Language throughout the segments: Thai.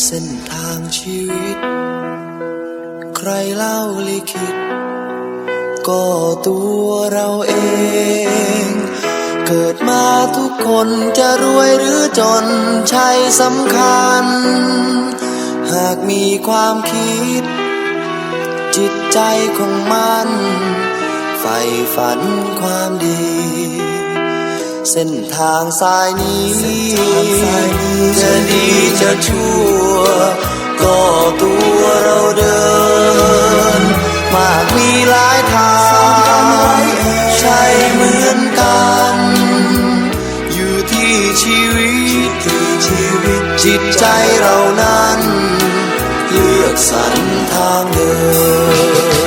เส้นทางชีวิต ใครเล่าลิขิต ก็ตัวเราเอง เกิดมาทุกคนจะรวยหรือจนใช่สำคัญ หากมีความคิด จิตใจของมันใฝ่ฝันความดี เส้นทางสายนี้จะดีจะชั่ว ก็ตัวเราเดิน มากมีหลายทางใช่เหมือนกัน อยู่ที่ชีวิตที่ชีวิตจิตใจเรานั้น เลือกสรรทางเดิน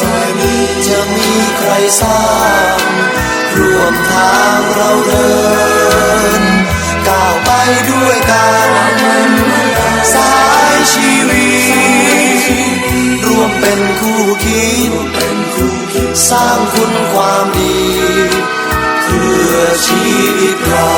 สายนี้จะมีใครสร้างร่วมทางเราเดินก้าวไปด้วยกันสายชีวิตร่วมเป็นคู่คิดสร้างคุณความดีเพื่อชีวิตเรา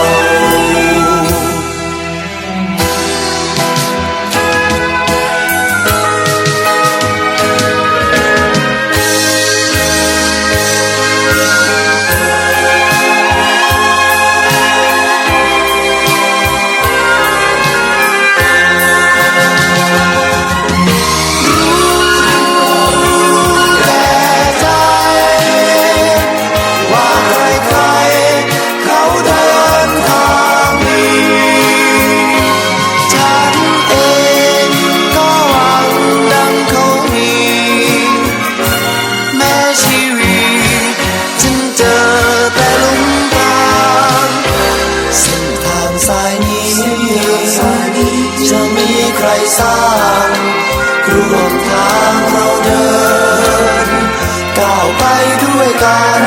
ร่วมทางเราเดินก้าวไปด้วยกัน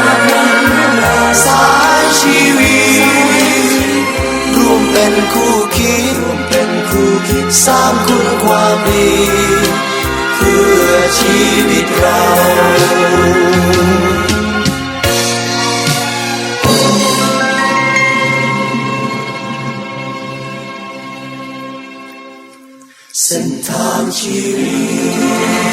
สายชีวิตร่วมเป็นคู่คิดสร้างคุณความดี เพื่อชีวิตเรา เส้นทางชีวิต